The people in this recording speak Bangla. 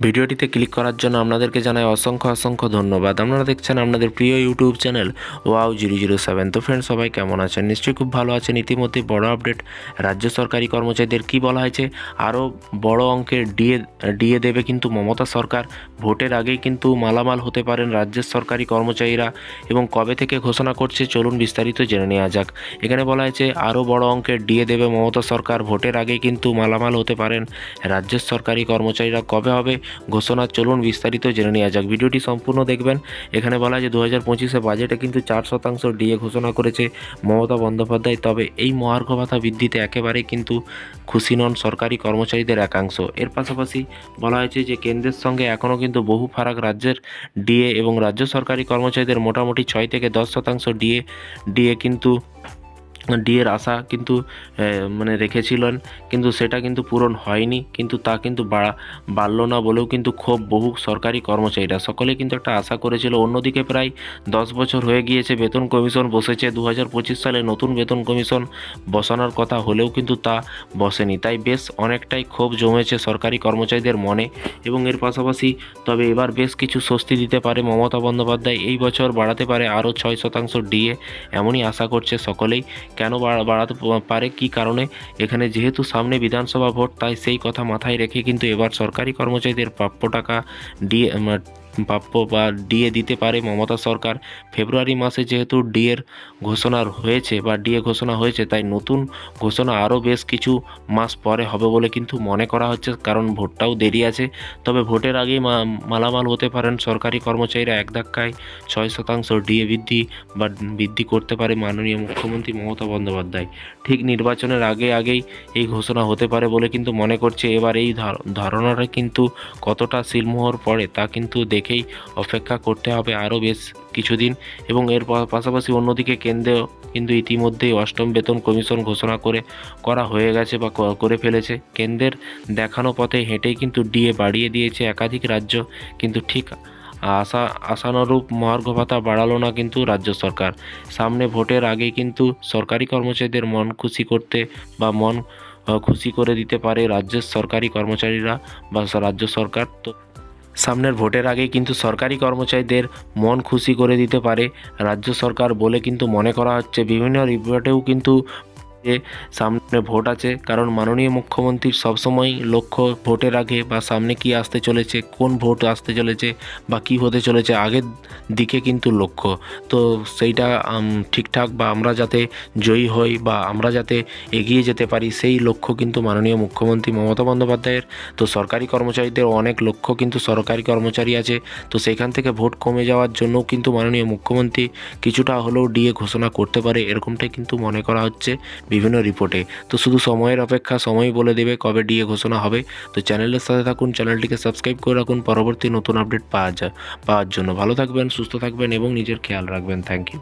ভিডিওটিতে ক্লিক করার জন্য আপনাদেরকে জানাই অসংখ্য অসংখ্য ধন্যবাদ। আপনারা দেখছেন আপনাদের প্রিয় YouTube channel wow zero zero seven. তো ফ্রেন্ড সবাই কেমন আছেন? নিশ্চয়ই খুব ভালো আছেন। ইতিমধ্যে বড় আপডেট রাজ্য সরকারি কর্মচারীদের কি বলা হয়েছে? আরও বড় অঙ্কের ডিএ ডিএ দেবে কিন্তু মমতা সরকার। ভোটের আগেই কিন্তু মালামাল হতে পারেন রাজ্যের সরকারি কর্মচারীরা। এবং কবে থেকে ঘোষণা করছে চলুন বিস্তারিত জেনে নেওয়া যাক। এখানে বলা হয়েছে, আরও বড় অঙ্কের ডিএ দেবে মমতা সরকার। ভোটের আগেই কিন্তু মালামাল হতে পারেন রাজ্যের সরকারি কর্মচারীরা। কবে হবে? ঘোষণা, চলুন বিস্তারিত জেনে নেওয়া যাক। ভিডিওটি সম্পূর্ণ দেখবেন। এখানে বলা আছে দু হাজার পঁচিশে বাজেটে কিন্তু চার শতাংশ ডিএ ঘোষণা করেছে মমতা বন্দ্যোপাধ্যায়, তবে এই মহার্ঘ ভাতা বৃদ্ধিতে একেবারেই কিন্তু খুশি নন সরকারি কর্মচারীদের একাংশ। এর পাশাপাশি বলা হয়েছে যে, কেন্দ্রের সঙ্গে এখনও কিন্তু বহু ফারাক রাজ্যের ডিএ এবং রাজ্য সরকারি কর্মচারীদের মোটামুটি ছয় থেকে দশ শতাংশ ডিএ ডিএ কিন্তু ডিএর আশা কিন্তু মানে রেখেছিলেন। কিন্তু সেটা কিন্তু পূরণ হয়নি। কিন্তু তা কিন্তু বাড়া বাড়লো না বলেও কিন্তু ক্ষোভ বহু সরকারি কর্মচারীরা। সকলে কিন্তু একটা আশা করেছিল, অন্যদিকে প্রায় দশ বছর হয়ে গিয়েছে, বেতন কমিশন বসেছে। দু হাজার পঁচিশ সালে নতুন বেতন কমিশন বসানোর কথা হলেও কিন্তু তা বসেনি। তাই বেশ অনেকটাই ক্ষোভ জমেছে সরকারি কর্মচারীদের মনে। এবং এর পাশাপাশি তবে এবার বেশ কিছু স্বস্তি দিতে পারে মমতা বন্দ্যোপাধ্যায়। এই বছর বাড়াতে পারে আরও ছয় শতাংশ ডিএ, এমনই আশা করছে সকলেই। কেন বাড়া- বাড়াতে পারে? কি কারণে? এখানে যেহেতু সামনে বিধানসভা ভোট, তাই সেই কথা মাথায় রেখে কিন্তু এবার সরকারি কর্মচারীদের প্রাপ্য টাকা ডিএ প্রাপ্য বা ডিএ দিতে পারে মমতা সরকার। ফেব্রুয়ারি মাসে যেহেতু ডিএর ঘোষণা হয়েছে বা ডিএ ঘোষণা হয়েছে, তাই নতুন ঘোষণা আরও বেশ কিছু মাস পরে হবে বলে কিন্তু মনে করা হচ্ছে, কারণ ভোটটাও দেরি আছে। তবে ভোটের আগেই মালামাল হতে পারেন সরকারি কর্মচারীরা। এক ধাক্কায় ছয় শতাংশ ডিএ বৃদ্ধি বা বৃদ্ধি করতে পারে মাননীয় মুখ্যমন্ত্রী মমতা বন্দ্যোপাধ্যায়। ঠিক নির্বাচনের আগে আগেই এই ঘোষণা হতে পারে বলে কিন্তু মনে করছে। এবার এই ধার- ধারণাটা কিন্তু কতটা সিলমোহর পড়ে তা কিন্তু দেখেই অপেক্ষা করতে হবে আরও বেশ কিছুদিন। এবং এর পাশাপাশি অন্যদিকে কেন্দ্রেও কিন্তু ইতিমধ্যেই অষ্টম বেতন কমিশন ঘোষণা করে, করা হয়ে গেছে বা করে ফেলেছে। কেন্দ্রের দেখানো পথে হেঁটেই কিন্তু ডিএ বাড়িয়ে দিয়েছে একাধিক রাজ্য। কিন্তু ঠিক আশা আশানুরূপ মহার্ঘ ভাতা বাড়ালো না কিন্তু রাজ্য সরকার। সামনে ভোটের আগে কিন্তু সরকারি কর্মচারীদের মন খুশি করতে বা মন খুশি করে দিতে পারে রাজ্যের সরকারি কর্মচারীরা বা রাজ্য সরকার। তো সামনের ভোটের আগে কিন্তু সরকারি কর্মচারীদের মন খুশি করে দিতে পারে রাজ্য সরকার বলে কিন্তু মনে করা হচ্ছে। বিভিন্ন রিপোর্টেও কিন্তু যে সামনে ভোট আছে, কারণ মাননীয় মুখ্যমন্ত্রীর সবসময় লক্ষ্য ভোটের আগে বা সামনে কি আসতে চলেছে, কোন ভোট আসতে চলেছে বা কি হতে চলেছে, আগের দিকে কিন্তু লক্ষ্য। তো সেইটা ঠিকঠাক বা আমরা যাতে জয়ী হই বা আমরা যাতে এগিয়ে যেতে পারি, সেই লক্ষ্য কিন্তু মাননীয় মুখ্যমন্ত্রী মমতা বন্দ্যোপাধ্যায়ের। তো সরকারি কর্মচারীদের অনেক লক্ষ্য কিন্তু সরকারি কর্মচারী আছে। তো সেখান থেকে ভোট কমে যাওয়ার জন্যও কিন্তু মাননীয় মুখ্যমন্ত্রী কিছুটা হলেও ডিএ ঘোষণা করতে পারে, এরকমটাই কিন্তু মনে করা হচ্ছে। বিভিন্ন রিপোর্টে। তো শুধু সময়ের অপেক্ষা সময় বলে দেবে কবে ডিএ ঘোষণা হবে। তো চ্যানেলের সাথে থাকুন, চ্যানেলটিকে সাবস্ক্রাইব করে রাখুন। পরবর্তী নতুন আপডেট পাওয়া যায় পাওয়ার জন্য। ভালো থাকবেন, সুস্থ থাকবেন এবং নিজের খেয়াল রাখবেন। Thank you